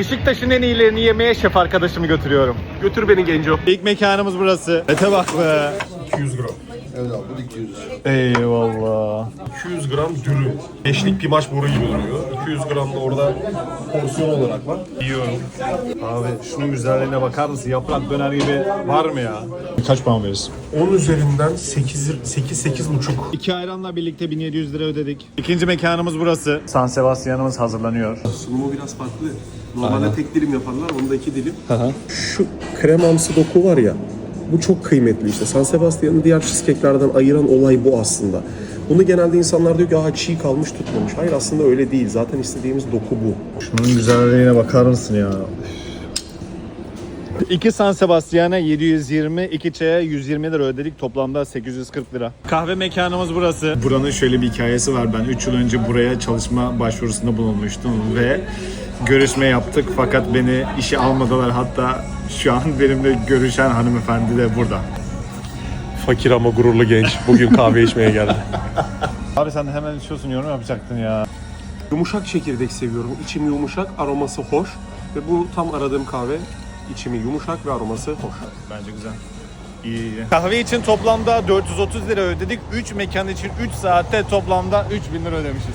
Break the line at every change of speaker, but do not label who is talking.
Beşiktaş'ın en iyilerini yemeye şef arkadaşımı götürüyorum.
Götür beni Genco.
İlk mekanımız burası. Ete bak be.
200 gram.
Evet abi bu 200.
Eyvallah.
200 gram dürüm. Beşlik bir maç boru gibi duruyor. 200 gram da orada porsiyon olarak var.
Yiyorum. Abi şunun güzelliğine bakar mısın? Yaprak döner gibi var mı ya? Kaç puan verirsin?
10 üzerinden 8 8 8 buçuk.
İki ayranla birlikte 1700 lira ödedik. İkinci mekanımız burası. San Sebastian'ımız hazırlanıyor.
Sunumu biraz farklı. Normalde tek dilim yaparlar, onda iki dilim. Şu kremamsı doku var ya, bu çok kıymetli işte. San Sebastian'ı diğer cheesecake'lerden ayıran olay bu aslında. Bunu genelde insanlar diyor ki aha çiğ kalmış tutmamış. Hayır aslında öyle değil. Zaten istediğimiz doku bu.
Şunun güzelliğine bakar mısın ya? İki San Sebastian'a 720, iki çaya 120 lira ödedik. Toplamda 840 lira. Kahve mekanımız burası. Buranın şöyle bir hikayesi var. Ben 3 yıl önce buraya çalışma başvurusunda bulunmuştum ve görüşme yaptık fakat beni işe almadılar. Hatta şu an benimle görüşen hanımefendi de burada.
Fakir ama gururlu genç. Bugün kahve içmeye geldi.
Abi sen de hemen içiyorsun yorum yapacaktın ya.
Yumuşak çekirdek seviyorum. İçimi yumuşak, aroması hoş. Ve bu tam aradığım kahve. İçimi yumuşak ve aroması hoş.
Bence güzel. İyi iyi. Kahve için toplamda 430 lira ödedik. 3 mekan için 3 saatte toplamda 3000 lira ödemişiz.